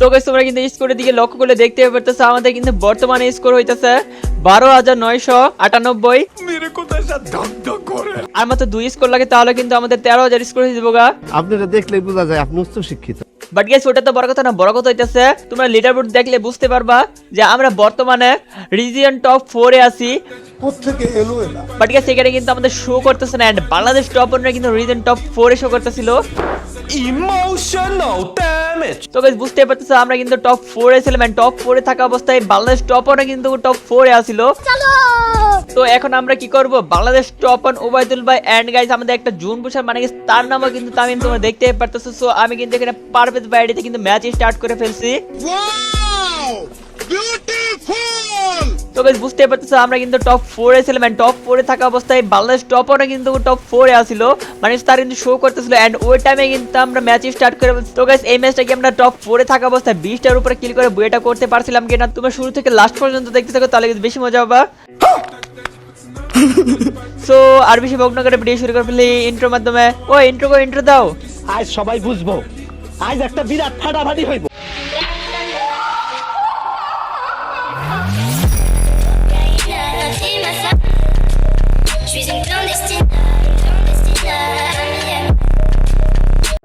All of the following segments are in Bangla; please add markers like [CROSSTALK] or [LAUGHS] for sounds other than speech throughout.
তো গাইস তোমরা কিন্তু স্কোরের দিকে লক্ষ্য করে দেখতে পারতেছো আমাদের কিন্তু বর্তমানে স্কোর হইতেছে বারো হাজার নয়শো আটানব্বই। আর মাত্র দুই স্কোর লাগে তাহলে কিন্তু আমাদের তেরো হাজার স্কোর হয়ে যাব গা। আপনারা দেখলেই বোঝা যায় আপনি উচ্চ শিক্ষিত বাট গেস ওটা তো বড় কথা না বড় কথা হইতেছে তোমরা লিডার বোর্ড দেখলে বুঝতে পারবা যে আমরা বর্তমানে রিজিয়ন টপ ফোরে আছি। বাট গেস এখানে কিন্তু আমাদের শো করতেছে না এন্ড বাংলাদেশ টপ ওয়ানরা কিন্তু রিজিয়ন টপ ফোরে শো করতেছিল। Emotional damage. তো গাইস বুঝতে পারতেছো আমরা কিন্তু টপ ফোরে ছিলাম এন্ড টপ ফোরে থাকা অবস্থায় বাংলাদেশ টপ ওয়ানরা কিন্তু টপ ফোরে আসিল তো এখন আমরা কি করব? বাংলাদেশ টপ ওয়ান ওবায়দুল ভাই এন্ড গাইস আমাদের একটা জুন বুসার মানে তার নামও কিন্তু তামিম তোমরা দেখতেই পারতেছো। সো আমি কিন্তু এখানে পারভেজ বাইডিতে কিন্তু ম্যাচ স্টার্ট করে ফেলছি। তো গাইস বুঝতে পারতেছো আমরা কিন্তু টপ ফোরে ছিলাম এন্ড টপ ফোরে থাকা অবস্থায় বাংলাদেশ কিন্তু টপ ফোরে আসিল মানে তার কিন্তু শো করতেছিল এন্ড ওই টাইমে কিন্তু আমরা ম্যাচ স্টার্ট করে। তো গাইস এই ম্যাচটা কি আমরা টপ ফোরে থাকা অবস্থায় বিশটার উপরে কিল করে বইটা করতে পারছিলাম কিনা তোমরা শুরু থেকে লাস্ট পর্যন্ত দেখতে থাকো তাহলে কিন্তু বেশি মজা হবে। [LAUGHS] সো আর বেশি বকনা করে ভিডিও শুরু করে ফেলি ইন্ট্রোর মাধ্যমে। ও ইন্ট্রো কো ইন্ট্রো দাও। আজ সবাই বুঝব। আজ একটা বিরাট ফাটাফাটি হইব।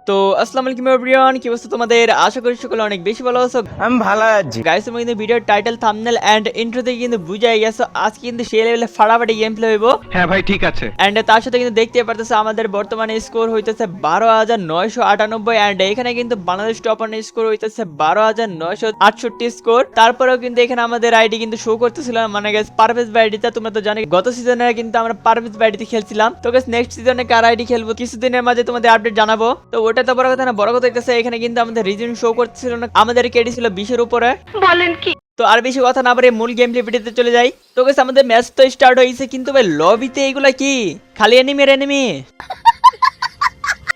তো আসসালামু আলাইকুম এভরিওয়ান কি অবস্থা তোমাদের? আশা করি সকলে অনেক বেশি ভালো আছো। আমি ভালো আছি। গাইস তোমরা কিন্তু ভিডিওর টাইটেল থাম্বনেল এন্ড ইন্ট্রো থেকে কিন্তু বুঝাই গেছো আজকে কিন্তু সেই লেভেলে ফাটাফাটি গেম প্লে হইব। হ্যাঁ ভাই ঠিক আছে। এন্ড তার সাথে কিন্তু দেখতে পারতেছে আমাদের বর্তমানে স্কোর হইতেছে বারো হাজার নয়শো আটানব্বই এন্ড এখানে কিন্তু বাংলাদেশ টপ স্কোর হইতেছে বারো হাজার নয়শো আটষট্টি স্কোর তারপরেও কিন্তু এখানে আমাদের আইডি কিন্তু শো করতেছিল মানে গেছে পারভেজ বাইডিতে তোমরা তো জানো গত সিজনে কিন্তু আমরা পারভেজ বাইডিতে খেলছিলাম। তো গেছে নেক্সট সিজনে কার আইডি খেলব? কিছুদিনের মাঝে তোমাদের আপডেট জানাব। তো ওটা তো বড় কথা না বড় কথা হইতেছে এখানে কিন্তু আমাদের রিজন শো করতেছিল না আমাদের কেডি ছিল বিশের উপরে। বলেন কি? তো আর বেশি কথা না বলে মূল গেম প্লে ভিডিওতে চলে যাই। তো গেছে আমাদের ম্যাচ তো স্টার্ট হয়েছে কিন্তু ভাই লবিতে এগুলা কি? খালি এনিমি এনিমি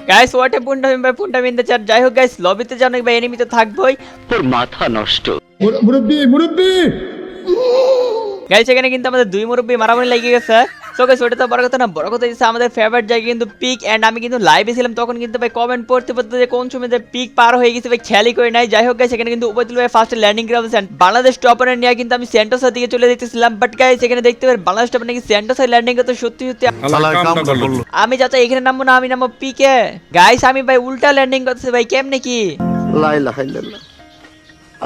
গাইস হোয়াটে পুন্টা ভাই পুন্টা মিনতে চার যাই হোক গাইস লবিতে জানো ভাই এনিমি তো থাকবোই। তোর মাথা নষ্ট। মুরব্বি মুরব্বি গাইস এখানে কিন্তু আমাদের দুই মুরব্বি মারামারি লেগে গেছে। তো গাইস ওটা তো বড় কথা না বড় কথা হচ্ছে আমাদের ফেভারিট জায়গা কিন্তু পিক এন্ড আমি কিন্তু লাইভে ছিলাম তখন কিন্তু ভাই কমেন্ট পড়তে পড়তে যে কোন সময় যে পিক পার হয়ে গেছে ভাই খেয়ালই করে নাই। যাই হোক গাইস এখানে কিন্তু ভাই ফার্স্ট ল্যান্ডিং গ্রাউন্ড বাংলাদেশ টপারে নিয়ে কিন্তু আমি সেন্টোসের দিকে চলে যেতেছিলাম। বাট গাইস এখানে দেখতে পারি বাংলাদেশ টপার নাকি সেন্টোসের ল্যান্ডিং করতে সত্যি সত্যি আমি যাতে এখানে নামবো না আমি নামবো পিকে গাইস আমি ভাই উল্টা ল্যান্ডিং করতেছি ভাই কেমনে কি? লাইলা হাইলাল্লাহ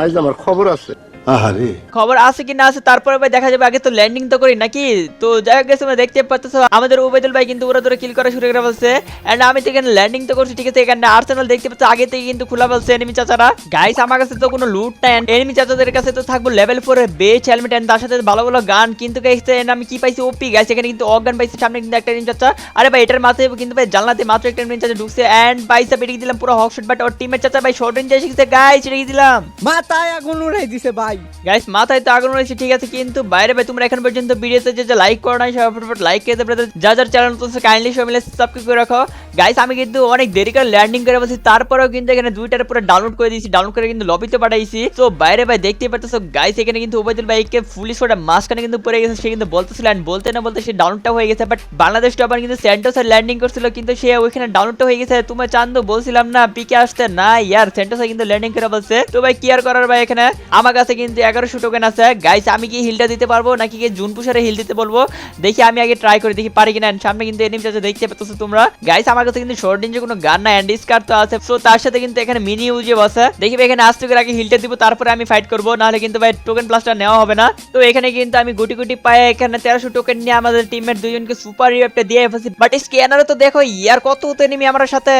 আজ আমার খবর আছে। আহারে। খবর আছে কি না আছে তারপরে ভাই দেখা যাবে আগে তো ল্যান্ডিং তো করি নাকি? তো যাই হোক গেছে দেখতে পাচ্ছ আমাদের উবেদুল ভাই কিন্তু ওরা ধরে কিল করা শুরু করে ফেলছে। এন্ড আমি তো এখানে ল্যান্ডিং তো করছি ঠিক আছে? এখানে আর্সেনাল দেখতে পাচ্ছ আগে থেকে কিন্তু খোলা ফেলছে এনিমি চাচারা। গাইস আমার কাছে তো কোনো লুট নাই এনিমি চাচাদের কাছে তো থাকব লেভেল ফোর এর বেচ হেলমেট এন্ড তার সাথে ভালো ভালো গান কিন্তু গাইস আমি কি পাইছি ওপি গাইস এখানে কিন্তু অগান পাইছি সামনে কিন্তু একটা এনিমি চাচা। আরে ভাই এটার মাথায় কিন্তু ভাই জানলাতে মাত্র একটা এনিমি চাচা ঢুকছে। এন্ড বাইসা পেটিয়ে দিলাম পুরো হক শট বাট ওর টিমের চাচা ভাই শর্ট রেঞ্জে শিখছে গাইস রেখে দিলাম মাথায় আগুন উড়াই দিছে ভাই। গাইস মাথায় তো আগুন রয়েছে, ঠিক আছে, কিন্তু বাইরে ভাই, তোমরা এখন পর্যন্ত ভিডিওতে যে লাইক করো নাই, সবাই লাইক দেবে যা যার চ্যানেল তো কাইন্ডলি সবাই মিলে সাবস্ক্রাইব করে রাখো। গাইস আমি কিন্তু অনেক দেরি করে ল্যান্ডিং করে বসি তারপরেও কিন্তু এখানে দুইটার পুরো ডাউনলোড করে দিয়েছি ডাউনলোড করে কিন্তু লবিতে পাঠাইছি। তো বাইরে ভাই দেখতে পাচ্ছ গাইস এখানে কিন্তু ওবায়দুল ভাইকে ফুলিশ ওটা মাঝখানে কিন্তু পড়ে গেছে, সে কিন্তু বলতেছিল and বলতে না বলতে সে ডাউনটা হয়ে গেছে বাট বাংলাদেশ টপার কিন্তু সেন্টোসে ল্যান্ডিং করছিল, কিন্তু সে ওইখানে ডাউনটা হয়ে গেছে। তোমার চান্দু, বলছিলাম না পিকে আসতে না ইয়ার সেন্টোসে কিন্তু ল্যান্ডিং করে বলছে। তো ভাই, কি আর করার ভাই এখানে? আমার কাছে কিন্তু এগারোশো টোকেন আছে। গাইস আমি কি হিলটা দিতে পারব, নাকি কি জুন পুষারে হিল দিতে বলব? দেখি আমি আগে ট্রাই করে, দেখি পারি কিনা সামনে কিন্তু এনিমি চাচা দেখতে পাচ্ছ তোমরা। গাইস আমার কাছে কিন্তু শর্ট রেঞ্জে কোনো গান না অ্যান্ড স্কার তো আছে। তো তার সাথে কিন্তু এখানে মিনি ইউজে বসে। দেখি এখানে আসতে করে আগে হিলটা দিব, তারপরে আমি ফাইট করব, নাহলে কিন্তু ভাই টোকেন প্লাসটা নেওয়া হবে না। তো এখানে কিন্তু আমি গুটি গুটি পায়ে এখানে তেরোশো টোকেন নিয়ে আমাদের টিমের দুজনকে সুপার রিভাইভটা দিয়ে ফেলছি বাট স্ক্যানারে তো দেখো, ইয়ার কত হতো এনিমি আমার সাথে।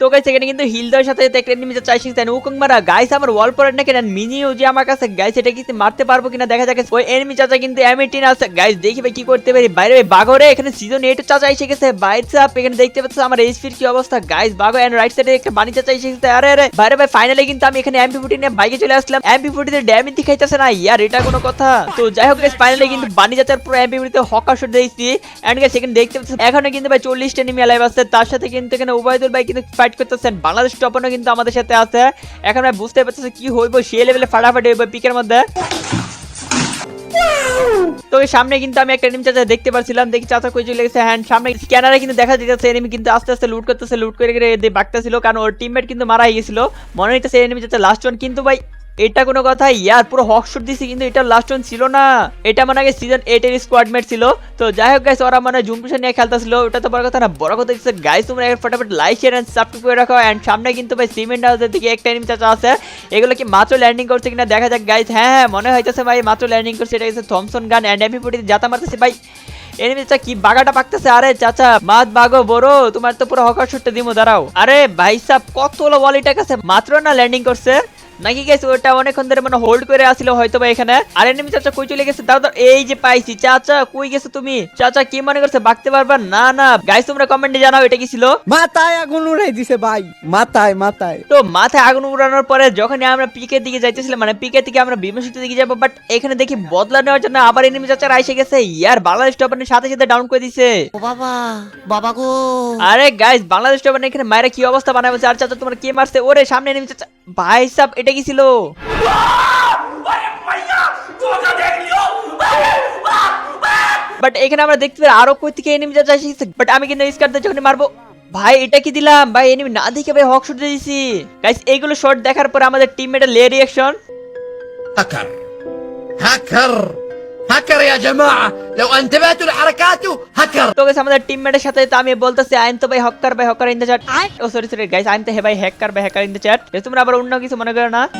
তো গাইস এখানে কিন্তু হিল দেওয়ার সাথে একটা এনিমি চাইছি তাই উকং মারা গাইস আমার ওয়াল পরে না কেন? মিনি যে আমার কাছে গাইস এটা কি মারতে পারব কিনা দেখা যাক। ওই এনিমি চাচা কিন্তু এমিটিন আছে। গাইস দেখি ভাই কি করতে পারি। বাইরে ভাই, বাঘরে এখানে সিজন 8 চাচা এসে গেছে। বাইরে চাপ এখানে দেখতে পাচ্ছ আমার এইচপির কি অবস্থা। গাইস বাঘো এন্ড রাইট সাইডে একটা বানি চাচা এসে গেছে। আরে আরে, বাইরে ভাই ফাইনালি কিন্তু আমি এখানে এমপি ফুটি নিয়ে বাইকে চলে আসলাম। এমপি ফুটিতে ড্যামেজ দেখাইতেছে না। ইয়ার, এটা কোনো কথা। তো যাই হোক গাইস ফাইনালি কিন্তু বানি চাচার পুরো এমপি ফুটিতে হকার শট দিয়েছি। এন্ড গাইস এখানে দেখতে পাচ্ছ, এখানে কিন্তু ভাই 40 টা এনিমি লাইভ আছে। তার সাথে কিন্তু এখানে উবাইদুল ভাই কিন্তু ফাইট করতেছেন। বাংলাদেশ টপনও কিন্তু আমাদের সাথে আছে। এখন ভাই বুঝতে পারতেছে কি হইব, সেই লেভেলে ফাটাফাটি হইব পিকের মধ্যে। তো সামনে কিন্তু আমি একটা এনিমি চাচা দেখতে পাচ্ছিলাম দেখি চাচা কই চলে গেছে। হ্যান্ড সামনে স্ক্যানারে কিন্তু দেখা যাচ্ছে এনিমি কিন্তু আস্তে আস্তে লুট করতেছে লুট করে করে দিয়ে বাগতেছিল। কারণ ওর টিমমেট কিন্তু মারা হয়ে গেছিল। মনে হইতেছে এনিমি চাচা লাস্ট ওয়ান কিন্তু ভাই এটা কোনো কথা, ইয়ার পুরো হক শুট দিছি, কিন্তু এটা লাস্ট ওয়ান ছিল না। এটা মানে আগে সিজন এইট এর স্কোয়াডমেট ছিল। তো যাই হোক গাইস ওরা মানে জুম নিয়ে খেলতেছিল। ওটা তো বড় কথা না, বড় কথা হচ্ছে গাইস তোমরা ফটাফট লাইক শেয়ার এন্ড সাবস্ক্রাইব করে রাখো। এন্ড সামনে কিন্তু ভাই সিমেন্ট হাউসের দিকে একটা এনিমি চাচা আছে। এগুলো কি মাত্র ল্যান্ডিং করছে কিনা দেখা যাক গাইস হ্যাঁ হ্যাঁ মনে হইতেছে ভাই মাত্র ল্যান্ডিং করছে। এটা হচ্ছে থমসন গান এন্ড এমপি ফুটি জাতা মারতেছে ভাই। এনিমি চাচা কি বাগাটা পাকতেছে? আরে চাচা, মাত বাগো বড় তোমার তো পুরো হকার শুটটা দিমু, দাঁড়াও। আরে ভাই সাহ কতগুলো ওয়ালিটা কাছে? মাত্র না ল্যান্ডিং করছে। নাকি গেছে? ওটা অনেকক্ষণ ধরে মানে হোল্ড করে আসছিল হয়তো বা এখানে। আর এনিমি চাচা কই চলে গেছে? দাও দাও এই যে পাইছি। চাচা কই গেছে তুমি? চাচা কি মনে করছে? বাঁকতে পারবা? না না। গাইস তোমরা কমেন্টে জানাও এটা কি ছিল। মাথায় আগুন উড়াই দিছে ভাই। মাথায় মাথায়। তো মাথায় আগুন উড়ানোর পরে যখন আমরা পিকের দিকে যাইতেছিলাম মানে পিকের দিকে আমরা বিমর্শিত দিকে যাব বাট এখানে দেখি বদলা নেওয়ার জন্য আবার এনিমি চাচারা এসে গেছে। ইয়ার বাংলাদেশ টপানের সাথে সাথে ডাউন করে দিছে। ও বাবা বাবা গো। আরে গাইস বাংলাদেশ টপান এখানে মায়েরা কি অবস্থা বানায় বলছে? আর চাচা তোমার কে মারছে? ওরে সামনে এনিমি চাচা। ভাই সাহেব কেটে গেছিল। বাট এখানে আমরা দেখতে পাই আরও কই থেকে এনিমি যাচ্ছে বাট আমি কিন্তু স্কারদের যখন মারবো, ভাই, এটা কি দিলাম? ভাই এনিমি না দেখে ভাই হক শট দিয়েছি গাইস এইগুলো শট দেখার পর আমাদের টিমমেটের লে reaction hacker hacker هكر يا جماعة لو انتبهتوا لحركاته هكر তো guys, আমাদের টিমমেটের সাথে তো আমি বলতেছি আইন তো ভাই হক্কার ভাই হকার ইন দ্য চ্যাট ও সরি সরি গাইস আইন তো হে ভাই হ্যাকার ভাই হ্যাকার ইন দ্য চ্যাট তোমরা আবার অন্য কিছু মনে করো না [LAUGHS]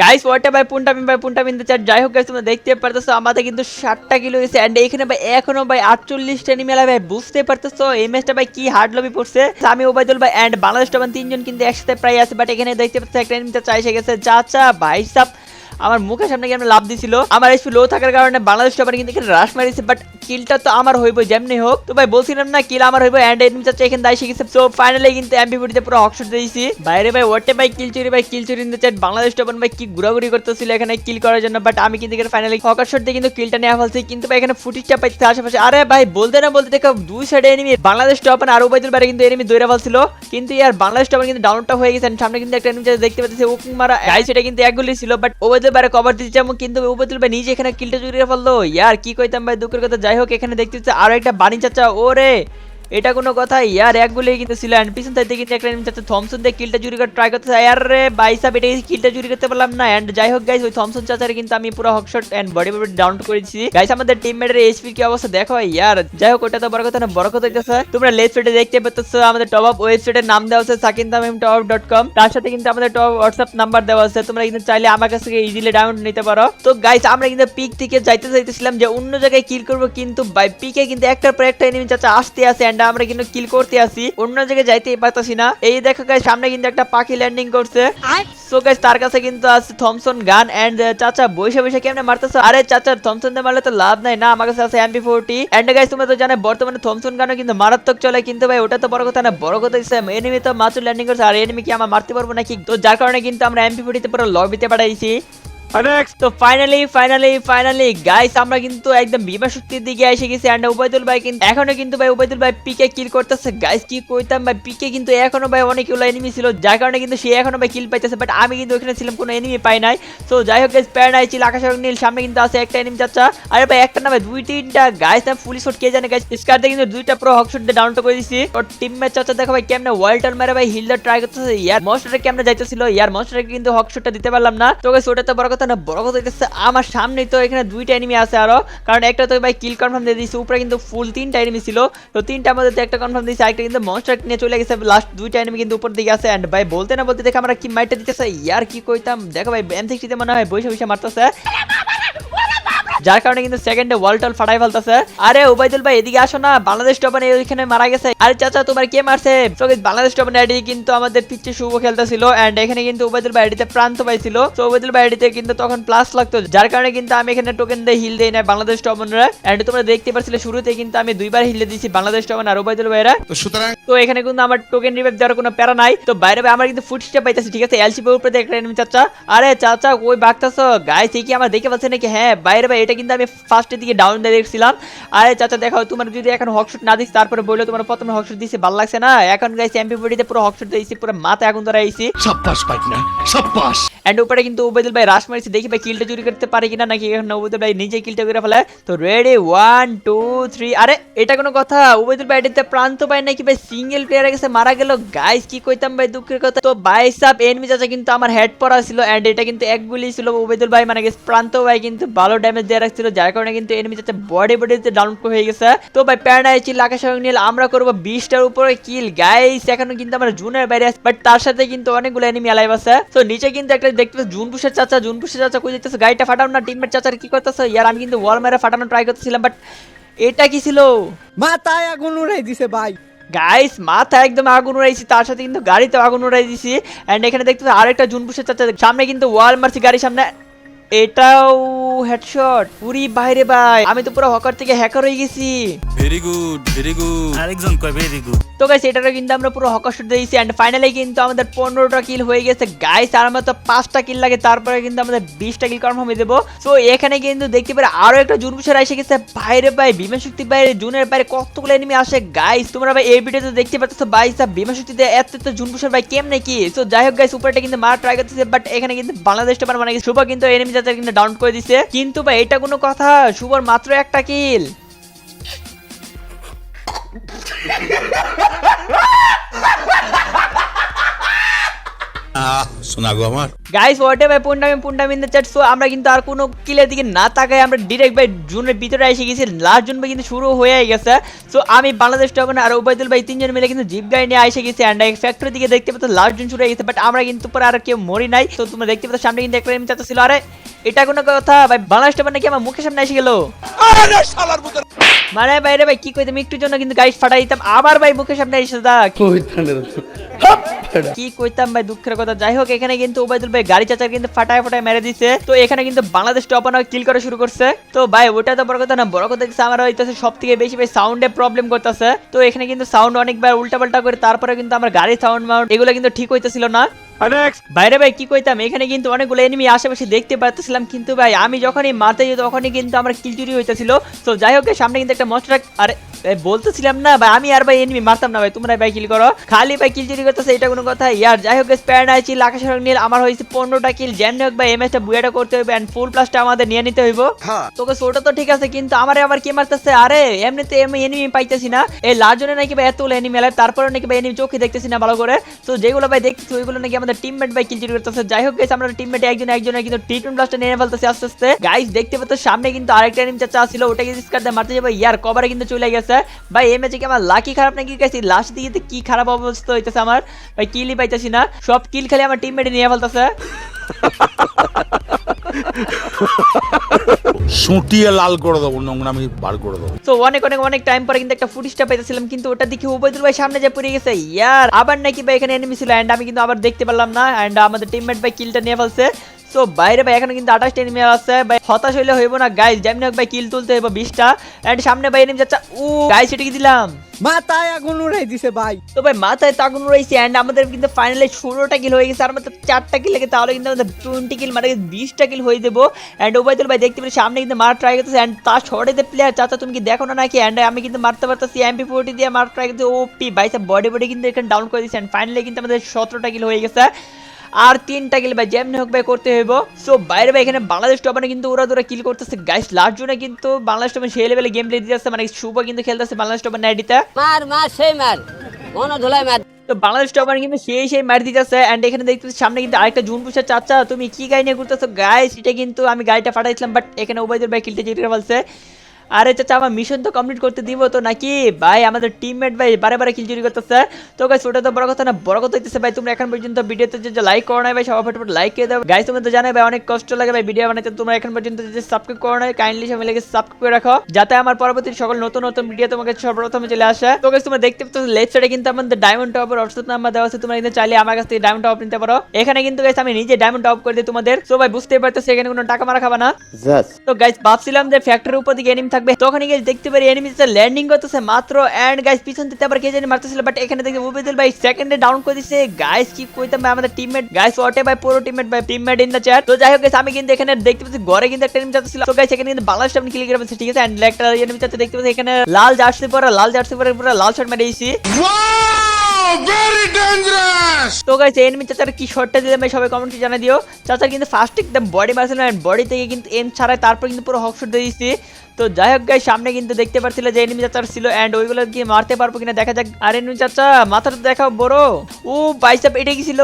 গাইস ওয়াটা ভাই পুন্টা মিন ভাই পুন্টা মিন দ্য চ্যাট যাই হোক গাইস তোমরা দেখতে পারতেছো আমাদের কিন্তু ষাটটা কিলো গেছে এন্ড এখানে ভাই এখনো ভাই আটচল্লিশটা নিমেলা ভাই বুঝতে পারতেছো এই ম্যাচটা ভাই কি হার্ড লবি পড়ছে আমি ওবাইদুল ভাই এন্ড বাংলাদেশ টবান তিনজন কিন্তু একসাথে প্রায় আছে বাট এখানে দেখতে পাচ্ছ একটা এনিমিটা চাই এসে গেছে চাচা ভাই সাপ আমার মুখের সামনে গিয়ে লাভ দিছিল আমার এসপি লো থাকার কারণে বাংলাদেশ টপার কিন্তু এখানে রাশ মারিছে বাট কিলটা তো আমার হইব যেমনি হোক। তো ভাই, বলছিলাম না কিল আমার হইব এন্ড এনিমি চাচ্ছে এখানে দাই শিখেছে। সো ফাইনালি কিন্তু এমপিপিটিতে পুরো অক্সর দিয়েছি। বাইরে ভাই ওটে ভাই কিল চুরি ভাই কিল চুরি ইন চ্যাট বাংলাদেশ টপার ভাই, কি ঘোরাঘুরি করতেছিল এখানে কিল করার জন্য। বাট আমি কিন্তু এখানে ফাইনালি শট দিয়ে কিন্তু কিলটা নেওয়া ফেলছি। কিন্তু ভাই, এখানে ফুটিজটা পাইছে আশেপাশে আরে ভাই, বলতে না বলতে দেখো, দুই সাইডে এনিমি বাংলাদেশ টপার আর উবাইদুল বাইরে কিন্তু এনিমি দৌড়া ফেলছিল। কিন্তু ইয়ার বাংলাদেশ টপার কিন্তু ডাউনটা হয়ে গেছে। সামনে কিন্তু একটা এনিমি দেখতে পাচ্ছি ওকিং মারা। গাইস এটা কিন্তু এক গুলি ছিল বাট ওবাইদুল বাইরে কভার দিতে যাব কিন্তু ওবাইদুল ভাই, নিজে এখানে কিলটা জুড়িয়ে ফেলল। ইয়ার, কি কইতাম ভাই, দুঃখের কথা। যাই হোক, এখানে দেখতে আরও একটা বানি চাচা, ওরে! এটা কোনো কথা, ইয়ার এক গুলি কিন্তু ছিল and পিছন থেকে কিন্তু একটা চাচা থমসন দিয়ে কিলটা চুরি করে ট্রাই করতেছে। ইয়ার রে বাইসাব এটা কিলটা চুরি করতে পারলাম না। এন্ড যাই হোক গাইস ওই থমসন চাচারে কিন্তু আমি পুরো হকশট এন্ড বডি বডি ডাউন করেছি। গাইস আমাদের টিমমেটের এইচপি কি অবস্থা? দেখো ইয়ার। যাই হোক, ওটা তো বড় কথা না, বড় কথা হইতেছে, তোমরা লেফট দেখতে পাচ্ছ, আমাদের টপ আপ ওয়েবসাইটের নাম দেওয়া আছে সাকিন তামিম টপ ডট কম তার সাথে কিন্তু আমাদের টপ হোয়াটসঅ্যাপ নাম্বার দেওয়া আছে, তোমরা কিন্তু চাইলে আমার কাছ থেকে ইজিলি ডাউনলোড নিতে পারো। তো গাইস আমরা কিন্তু পিক থেকে যাইতে যাইতেছিলাম যে অন্য জায়গায় কিল করব, কিন্তু বাই পিকে কিন্তু একটার পর একটা এনিমি চাচা আসতে আসে এন্ড আমরা কিন্তু কিল করতে আসি অন্য জায়গায় যাইতেই পারতাছি না। এই দেখো গাইস সামনে কিন্তু একটা পাখি ল্যান্ডিং করছে। সো গাইস তার কাছে কিন্তু আছে থমসন গান এন্ড চাচা বসে বসে কেমনে মারতেছো? আরে চাচা থমসন দিয়ে মারলে তো লাভ নাই না। আমার কাছে আছে এমপি ফোরটি এন্ড গাইস তোমরা তো জানো বর্তমানে থমসন গানও কিন্তু মারাত্মক চলে। কিন্তু ভাই ওটা তো বড় কথা না বড় কথা হচ্ছে এনিমি তো মাত্র ল্যান্ডিং করছে। আর এনিমি কি আমরা মারতে পারব নাকি? তো যার কারণে কিন্তু আমরা এমপি ফোরটিতে পুরো লবিতে পাঠাইছি। তো ফাইনালি ফাইনালি ফাইনালি গাইস আমরা কিন্তু একদম বিমা শক্তির দিকে এসে গেছি এন্ড উবাইদুল ভাই কিন্তু, এখনও কিন্তু ভাই উবাইদুল ভাই পিকে কিল করতেছে। গাইস কি কইতাম ভাই পিকে কিন্তু এখনও ভাই অনেকগুলো এনিমি ছিল, যার কারণে কিন্তু সে এখনও ভাই কিল পাইতেছে বাট আমি কিন্তু ওখানে ছিলাম, কোনো এনিমি পাই নাই। তো যাই হোক গাইস প্যার নাই ছিল আকাশ নীল, সামনে কিন্তু আছে একটা এনিমি যাচ্ছে আরে ভাই, একটা না ভাই, দুই, তিনটা। গাইস না, ফুলি শট কে জানে গাইস স্কার দিয়ে কিন্তু দুইটা প্রো হক শট দিয়ে ডাউন করে দিছি। ওর টিম ম্যাচ চাচা, দেখো ভাই, কেমনে ওয়ার্ল্ড টার মেরে ভাই হিলটা ট্রাই করতেছে। ইয়ার মনস্টারে কেমনে যাইতেছিল? ইয়ার মনস্টারকে কিন্তু হক শটটা দিতে পারলাম না। তো গাইস ওটা তো বড় কথা না বড় কথা হইতেছে, আমার সামনেই তো এখানে দুইটা এনিমি আছে আরও। কারণ একটা তো ভাই কিল কনফার্ম দিয়ে দিয়েছে, উপরে কিন্তু ফুল তিনটা এনিমি ছিল। তো তিনটা মধ্যে একটা কনফার্ম দিয়েছে একটা কিন্তু মনস্টার নিয়ে চলে গেছে লাস্ট দুইটা এনিমি কিন্তু উপর দিকে আছে। এন্ড ভাই, বলতে না বলতে দেখে আমরা কি মাইটটা দিতেছে? ইয়ার কি কইতাম? দেখো ভাই এম সিক্সটিতে মনে হয় বসে বসে মারতেছে। যার কারণে কিন্তু সেকেন্ডে ওয়াল টল ফাটাই ফেলতেছে। আরে ওবাইদুল ভাই এদিকে আসো না। বাংলাদেশ টপন ওইখানে মারা গেছে। আরে চাচা তোমার কে মারছে? তো বাংলাদেশ টপন আইডি কিন্তু আমাদের পিচ্ছে শুভ খেলতেছিল এন্ড এখানে কিন্তু ওবাইদুল ভাই আইডিতে প্রান্ত পাইছিল তো ওবাইদুল ভাই আইডিতে কিন্তু তখন প্লাস লাগতো। যার কারণে কিন্তু আমি এখানে টোকেন দিয়ে হিল দেই না বাংলাদেশ টপনরা এন্ড তোমরা দেখতে পাচ্ছিলে শুরুতে কিন্তু আমি দুইবার হিলে দিয়েছি বাংলাদেশ টপন আর ওবাইদুল ভাইরা তো এখানে কিন্তু আমার টোকেন রিভাইভ দেওয়ার কোনো প্যারা নাই। তো বাইরে বাইরে আমরা কিন্তু ফুটস্টেপ পাইতেছি ঠিক আছে? এলসি উপরে দেখে একটা enemy চাচা। আরে চাচা ওই বাগতাছো? গাইস কি আমার দেখে পাচ্ছে নাকি? হ্যাঁ বাইরে ভাই এটা কিন্তু আমি ফার্স্টের দিকে ডাউন দিয়ে দেখছিলাম। আরে চাচা দেখো তোমার যদি এখন হকশুট না দিস তারপরে বলল তোমার প্রথমে হকশুট দিছি ভালো লাগছে না? এখন গাইছি এমপি বডিতে পুরো হকশুট দিয়েছি পুরো মাথা এখন ধরে আইছি। সাব্বাস পাইকনা সাব্বাস এন্ড উপরে কিন্তু ওবেদুল ভাই রাশ মারিছে দেখি ভাই কিলটা চুরি করতে পারে কিনা নাকি এখন ওবেদুল ভাই নিজে কিলটা করে ফেলে। তো রেডি ওয়ান টু থ্রি আরে এটা কোনো কথা? ওবেদুল ভাই এটাতে প্রান্ত পায় নাকি ভাই? সিঙ্গেল প্লেয়ারের কাছে মারা গেল। গাইস কি কইতাম ভাই দুঃখের কথা? তো ভাই সাব এনিমি চাচা কিন্তু আমার হেড পড়া ছিল এন্ড এটা কিন্তু এক গুলি ছিল ওবেদুল ভাই মানে গেছে প্রান্ত ভাই কিন্তু ভালো ড্যামেজ দিয়ে রাখছিল যার কারণে কিন্তু এনিমি চাচা বডি বডিতে ডাউন হয়ে গেছে। তো ভাই আকাশ নীল আমরা করব বিশটার উপরে কিল গাইস এখনও কিন্তু আমরা জুনের বাইরে আছি বাট তার সাথে কিন্তু অনেকগুলো এনিমি অ্যালাইভ আছে। তো নিচে কিন্তু একটা দেখতে পাচ্ছি জুন পুষের চাচা জুন পুষের চাচা কই দেখতেছে গাড়িটা ফাটাও না টিমমেট চাচার কি করতেছে? ইয়ার আমি কিন্তু ওয়াল মেরে ফাটানো ট্রাই করতেছিলাম বাট এটা কি ছিল? মাথায় আগুন উড়াই দিছে ভাই। গাইস মাথা একদম আগুন উড়াইছি তার সাথে কিন্তু গাড়িতে আগুন উড়াই দিছি। এন্ড এখানে দেখতে আরেকটা জুন পুষের চাচা সামনে কিন্তু ওয়াল মারছি গাড়ির সামনে। এটাও হেডশট পুরি বাইরে ভাই। আমি তো পুরো হকার থেকে হ্যাকার হয়ে গেছি। ভেরি গুড ভেরি গুড আরেকজন কয় ভেরি গুড তো গাইস এটারও কিন্তু আমরা পুরো হকার শুট দিয়েছি। এন্ড ফাইনালি কিন্তু আমাদের পনেরোটা কিল হয়ে গেছে। গাইস আর আমরা তো পাঁচটা কিল লাগে। তারপরে কিন্তু আমাদের বিশটা কিল কনফার্ম হয়ে দেবো। তো এখানে কিন্তু দেখতে পারে আরও একটা জুন পুষার এসে গেছে। বাইরে ভাই বিমা শক্তি বাইরে জুনের বাইরে কতগুলো এনিমি আসে। গাইস তোমরা ভাই এই ভিডিওতে দেখতে পাচ্ছ ভাই সাব বিমা শক্তিতে এত এত জুন পুষার ভাই কেম নাকি তো যাই হোক গাইস উপরটা কিন্তু মারা ট্রাই করতেছে বাট এখানে কিন্তু বাংলাদেশটা মানে শুভ কিন্তু এনিমি যাতে কিন্তু ডাউন করে দিছে। কিন্তু ভাই এটা কোনো কথা শুভর মাত্র একটা কিল আমার। গাইস হোয়াটে ভাই পুন্ডামি পুন্ডামি দ্য চ্যাট সো আমরা কিন্তু আর কোনো কিলের দিকে না তাকাই আমরা ডিরেক্ট ভাই জুনের ভিতরে এসে গেছি লাস্ট জুন ভাই কিন্তু শুরু হয়ে গেছে। সো আমি বাংলাদেশ টকন আর ওবায়দুল ভাই তিনজন মিলে কিন্তু জিপ গাড়ি নিয়ে এসে গেছি অ্যান্ড ফ্যাক্টরি দিকে দেখতে পাচ্ছ লাস্ট জুন শুরু হয়ে গেছে বাট আমরা কিন্তু পরে আর কেউ মরি নাই। তো তোমরা দেখতে পাচ্ছ সামনে কিন্তু একটা এমনি ছিল আরে এটা কোনো কথা ভাই বাংলাদেশ টকন নাকি আমার মুখের সামনে এসে গেল? মানে বাইরে ভাই কি কইতাম একটুর জন্য কিন্তু গাইস ফাটাই দিতাম আবার ভাই মুখের সামনে এসে দা কি কইতাম ভাই দুঃখের কথা। যাই হোক এখানে কিন্তু ওবায়দুল ভাই গাড়ি চাচার কিন্তু ফাটায় ফাটায় মেরে দিছে। তো এখানে কিন্তু বাংলাদেশ টপ কিল করা শুরু করছে। তো ভাই ওটা তো বড় কথা না বড় কথা হচ্ছে আমার হইতেছে সব থেকে বেশি ভাই সাউন্ডে প্রবলেম করতেছে। তো এখানে কিন্তু সাউন্ড অনেকবার উল্টা পাল্টা করে তারপরে কিন্তু আমার গাড়ির সাউন্ড মাউন্ড এগুলো কিন্তু ঠিক হইতেছিল না। বাইরে ভাই কি কইতাম? এখানে কিন্তু অনেকগুলো এনিমি আশেপাশে দেখতে পাচ্ছিলাম কিন্তু ভাই আমি যখনই মারতে যাই তখনই কিন্তু আমার কিল চুরি হইতেছিল। তো যাই হোক সামনে কিন্তু একটা মস্টার আরে বলতেছিলাম না ভাই আমি আর ভাই এনিমি মারতাম না ভাই তোমরা ভাই কিল করো। খালি ভাই কিল চুরি করতেছে এটা কোনো কথা। ইয়ার যাই হোক স্প্যান আইছি রং নীল আমার হয়েছে পনেরোটা কিল যেন হোক ভাই এমএসটা বুয়াটা করতে হইবে এন্ড ফুল প্লাসটা আমাদের নিয়ে নিতে হইব। তোকে সোটা তো ঠিক আছে কিন্তু আমারে আবার কে মারতেছে? আরে এমনিতে আমি এনিমি পাইতেছি না। এই লাজনে নাকি ভাই এতগুলো এনিমি এলার তারপরে নাকি ভাই এনিমি চোখে দেখতেছি না ভালো করে। তো যেগুলো ভাই দেখতেছি ওইগুলো নাকি আমাদের টিমমেট ভাই কিল করতেছে। যাই হোক গাইস আমরা টিমমেটে একজন একজনের কিন্তু টি টোয়েন্টি প্লাসটা নিয়ে ফেলতেছে আস্তে আস্তে। গাইস দেখতে পাচ্ছ, সামনে কিন্তু আরেকটা এনিমি চাচা ছিল ওটাকে স্কার দিয়ে মারতে যাবে। ইয়ার কভারে কিন্তু চলে গেছে। ভাই, এই ম্যাচে কি আমার লাকি খারাপ নাকি গাইছি লাস্ট দিকে কি খারাপ অবস্থা হইতেছে আমার? ভাই কিলই পাইতেছি না। সব কিল খালি আমার টিমমেটে নিয়ে ফেলতেছে। [LAUGHS] সুটিয়ে লাল করে দেবো নোংরামি বার করে দেবো। তো অনেক অনেক অনেক টাইম পরে কিন্তু একটা ফুটেজটা পাইতেছিলাম, কিন্তু ওটা দেখি উবৈদুল ভাই সামনে যে পড়ে গেছে, ইয়ার, আবার নাকি ভাই এখানে এনিমি ছিল এন্ড আমি কিন্তু আবার দেখতে পারলাম না এন্ড আমাদের টিমমেট ভাই কিলটা নিয়ে ফেলছে। তো বাইরে ভাই এখানে কিন্তু আঠাশটা এনিমি আছে। ভাই হতাশ হইলে হইব না গাইস যেমনি হোক ভাই কিল তুলতে হইব বিশটা। এন্ড সামনে ভাই এনিমি যাচ্ছে ও গাইস এটা কি দিলাম। মাথায় আগুন উড়াই দিছে ভাই। তো ভাই মাথায় তাগুন রয়েছে এন্ড আমাদের কিন্তু ফাইনালি ষোলোটা কিল হয়ে গেছে আর মাত্র চারটা কিল লাগে তাহলে কিন্তু আমাদের টোয়েন্টি কিল মানে বিশটা কিল হয়ে দেবো এন্ড ওবায়দুল ভাই দেখতে সামনে কিন্তু মার ট্রাই করতেছে এন্ড তার প্লেয়ার চাচা তুমি কি দেখো না নাকি? এন্ড আমি কিন্তু মারতে পারতেছি এমপি ফোর্টি দিয়ে মার ট্রাই করতে ওপি বাইসা বডি বডি কিন্তু এখানে ডাউন করে দিচ্ছে এন্ড ফাইনালি কিন্তু আমাদের সতেরোটা কিল হয়ে গেছে। আর তিনটা কিল ভাই যেমনি হোক ভাই করতে হইব। সো বাইরে ভাই এখানে বাংলাদেশ টপানে কিন্তু ওরা দুরা কিল করতেছে। গাইস লাস্ট জনে কিন্তু বাংলাদেশ টপানে সেই লেভেলে গেম প্লে দিতেছে। মানে শুভ কিন্তু খেলতেছে বাংলাদেশ টপার নাইডিতে মার মার সেই মার। মনে ধুলাই মার। তো বাংলাদেশ টপার কিন্তু সেই সেই মার দিতেছে। এন্ড এখানে দেখতেছি সামনে কিন্তু আরেকটা জুন পুষার চাচা। তুমি কি গাড়ি নিয়ে ঘুরতেছো? গাইস এটা কিন্তু আমি গাড়িটা পাঠাইছিলাম বাট এখানে ওবাইদের ভাই কিলতে জিতে ফেলছে আরে চাচা আমার মিশন তো কমপ্লিট করতে দিব তো নাকি? ভাই আমাদের টিমমেট ভাই বারে বারে কিল চুরি করতেছে। তো গাইস ওটা তো বড় কথা না বড় কথা হইতেছে ভাই তোমরা এখন পর্যন্ত ভিডিওতে যে লাইক করো না ভাই সবাই ফটাফট লাইক করে দাও। গাইস তোমরা তো জানো ভাই অনেক কষ্ট লাগে ভাই ভিডিও বানাইতে। তোমরা এখন পর্যন্ত যে সাবস্ক্রাইব করো না কাইন্ডলি সবাই লাগে সাবস্ক্রাইব করে রাখো যাতে আমার পরবর্তী সকল নতুন নতুন ভিডিও তোমাকে সর্বপ্রথমে চলে আসে। তো গাইস তোমরা দেখতে পাচ্ছ লেফট সাইডে কিন্তু আমাদের ডায়মন্ড টপের অপশন নাম্বার দেওয়া আছে। তোমরা কিন্তু চাইলে আমার কাছ থেকে ডায়মন্ড টপ নিতে পারো। এখানে কিন্তু গাইস আমি নিজে ডায়মন্ড টপ করে দিই তোমাদের। তো ভাই বুঝতেই পারতেছি এখানে কোনো টাকা মারা খাবা না? জাস্ট তো গাইস ভাবছিলাম যে ফ্যাক্টরির উপর দিকে এনিম থাকবে। তখনই গাইস দেখতে পারি এনিমি ল্যান্ডিং করতেছে মাত্র। এন্ড গাইস পিছন থেকে আবার কে জানি মারতেছিল বাট এখানে দেখে উবেদুল ভাই সেকেন্ডে ডাউন করে দিছে। গাইস কি কইতাম ভাই আমাদের টিমমেট গাইস ওটে ভাই পুরো টিমমেট ভাই টিমমেট ইন দ্য চ্যাট তো যাই হোক guys, আমি কিন্তু এখানে দেখতে পাচ্ছি ঘরে কিন্তু একটা এনিমি যাচ্ছিল। তো গাইস এখানে কিন্তু বাংলাদেশ আপনি ক্লিক করে ঠিক আছে? এন্ড একটা এনিমি যাচ্ছে দেখতে পাচ্ছি এখানে লাল জার্সি পরে লাল জার্সি পরে পুরো লাল শার্ট মেরে দিয়েছি। তো গাইস এনিমি চাচার কি শটটা দিলাম সবাই কমেন্টে জানা দিও। চাচার কিন্তু ফার্স্ট একদম বডি মারছিল এন্ড বডি থেকে কিন্তু এম ছাড়াই তারপর কিন্তু পুরো হক শট দিয়ে দিয়েছি। তো যাই হোক সামনে কিন্তু দেখতে পাচ্ছিল যে এনিমি চাচার ছিল এন্ড ওইগুলো কি মারতে পারব কিনা দেখা যাক। আর এনিমি চাচা মাথাটা দেখাও বড়। ও বাইসাপ এটা কি ছিল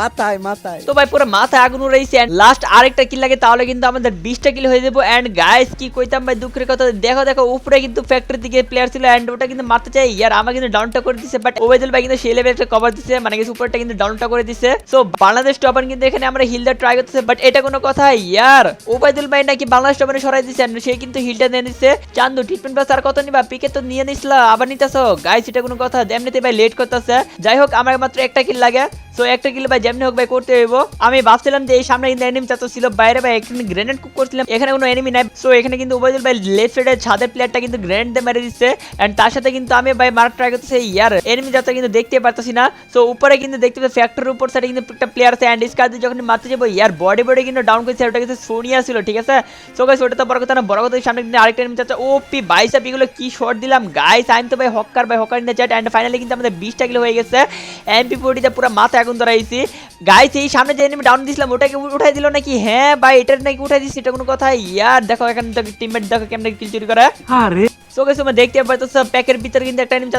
মাথায় মাথায়। তো ভাই পুরো মাথায় আগুন রয়েছে এন্ড লাস্ট আরেকটা কিল লাগে তাহলে কিন্তু আমাদের বিশটা কিল হয়ে যাব। এন্ড গাইস কি কইতাম ভাই দুঃখের কথা দেখো দেখো উপরে কিন্তু ফ্যাক্টরি দিকে প্লেয়ার ছিল এন্ড ওটা কিন্তু মারতে চাই। ইয়ার আমার কিন্তু ডাউনটা করে দিছে বাট ওবেদুল ভাই কিন্তু সেই লেভেলটা কভার দিচ্ছে মানে কিছু উপরটা কিন্তু ডাউনটা করে দিচ্ছে সো বাংলাদেশ টপার কিন্তু এখানে আমরা হিলটা ট্রাই করতেছে বাট এটা কোনো কথা, ইয়ার! ওবায়দুল ভাই নাকি বাংলাদেশ টপারে সরাই দিচ্ছে সে কিন্তু হিলটা নিয়ে নিচ্ছে চান্দু ট্রিটমেন্ট পাস আর কত নিবা? পিকে তো নিয়ে নিছিল, আবার নিতেছো। গাইস এটা কোনো কথা এমনিতে ভাই লেট করতেছে। যাই হোক, আমার মাত্র একটা কিল লাগে। সো একটা কিল ভাই, যেমনি হোক ভাই, করতে হইব। আমি ভাবছিলাম যে এই সামনে কিন্তু এনিমি চাতো ছিল, বাইরে ভাই এখানে গ্রেনেড কুক করছিলাম। এখানে কোনো এনিমি নাই। সো এখানে কিন্তু ওবায়দুল ভাই লেফট সাইডে ছাদের প্লেয়ারটা কিন্তু গ্রেনেড দিয়ে মেরে দিচ্ছে। এন্ড তার সাথে কিন্তু আমি ভাই মার ট্রাই করতেছি। ইয়ার এনিমি যাতে কিন্তু দেখতে পারতেছি না। সো উপরে কিন্তু দেখতে পাচ্ছি ফ্যাক্টরির উপর সাইডে কিন্তু একটা প্লেয়ার আছে। অ্যান্ড স্কার দিয়ে যখন মারতে যাব, ইয়ার বডি বডি কিন্তু ডাউন করেছে। ওটা কিন্তু সোনিয়া ছিল, ঠিক আছে? সো গাইস ওটা তো বড় কথা না। বড় কথা সামনে কিন্তু আরেকটা এনিমি চাচ্ছে ও পি বাইসাপ এগুলো কি শট দিলাম? গাইস আমি তো ভাই হক্কার ভাই hacker in the chat and finally কিন্তু আমাদের বিশটা কিলো হয়ে গেছে। এমপি ফোর্টিতে পুরো মাথা এখন ধরাইছি। গাইস এই সামনে যে এনিমি ডাউন দিছিলাম ওটাকে উঠাই দিল নাকি? হ্যাঁ ভাই এটার নাকি উঠাই দিছি এটা কোনো কথা। ইয়ার দেখো এখানে টিমমেট দেখো কেমন কিল চুরি করে। সো গাইস তোমরা দেখতে পাচ্ছ প্যাকের ভিতরে কিন্তু একটা এনিমি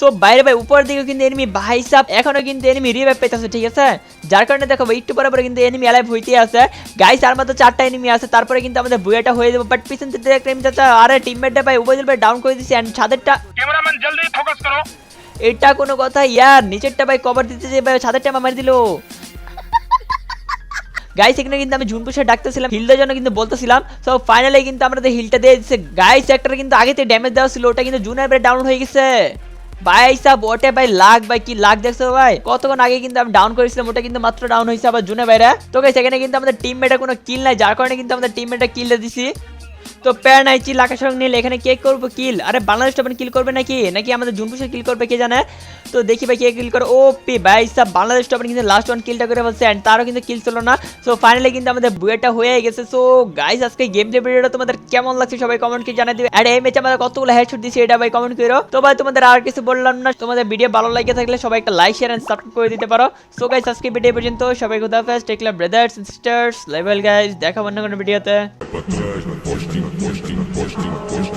সো বাইরে ভাই উপর দিকে কিন্তু এনিমি ভাই সাপ এখনও কিন্তু এনিমি রিভাইভ পেতেছে ঠিক আছে? যার কারণে দেখো ভাই একটু পরে পরে কিন্তু এনিমি অ্যালাইভ হইতে আছে। গাইস আর মাত্র চারটা এনিমি আছে তারপরে কিন্তু আমাদের বুয়াটা হয়ে যাবে। বাট পিছন থেকে একটা এনিমি চাচা আরে টিমমেটটা ভাই ভাই ডাউন করে দিছে এন্ড ছাদেরটা ক্যামেরাম্যান জলদি ফোকাস করো। এটা কোনো কথা, ইয়ার, নিচেরটা ভাই কভার দিতে যে ভাই ছাদেরটা মারি দিল। গাইস এখানে কিন্তু আমি জুন ডাকতেছিলাম, হিলদের জন্য কিন্তু বলতেছিলাম। সো ফাইনালি কিন্তু আমরা হিলটা দিয়ে দিচ্ছে গাইস একটা কিন্তু আগে থেকে ড্যামেজ দেওয়া ছিল, ওটা কিন্তু জুনের পরে ডাউন হয়ে গেছে। ভাই সাব ওটে ভাই, লাখ ভাই, কি লাখ দেখছ ভাই? কতক্ষণ আগে কিন্তু আমি ডাউন করেছিলাম, ওটা কিন্তু মাত্র ডাউন হয়েছে আবার জুনে বাইরে। তো গাইস এখানে কিন্তু আমাদের টিমমেটের কোনো কিল নাই, যার কারণে কিন্তু আমাদের টিমমেটটা কিল দিছি। তো প্যার নাই চিল আকাশ রং নীল, এখানে কে করব কিল? আরে বাংলাদেশ টপেন কিল করবে নাকি? নাকি আমাদের জুনপুষে কিল করবে কে জানে? তো দেখি ভাই কে কিল করে। ও পি ভাই সব, বাংলাদেশ টপেন কিন্তু লাস্ট ওয়ান কিলটা করে বলছে অ্যান্ড তারও কিন্তু কিল ছিল না। সো ফাইনালি কিন্তু আমাদের বুয়েটা হয়ে গেছে। সো গাইস আজকে গেম প্লে ভিডিওটা তোমাদের কেমন লাগছে সবাই কমেন্ট করে জানিয়ে দিবে। আর এই ম্যাচে আমাদের কতগুলো হেডশট দিয়েছে এটা ভাই কমেন্ট করো। তো ভাই তোমাদের আর কিছু বললাম না। তোমাদের ভিডিও ভালো লাগে থাকলে সবাই একটা লাইক শেয়ার এন্ড সাবস্ক্রাইব করে দিতে পারো। সো গাইস আজকে ভিডিও পর্যন্ত। সবাই খুদাফেজ take care brothers sisters level guys দেখা অন্য কোনো ভিডিওতে Пушкин, Пушкин, Пушкин.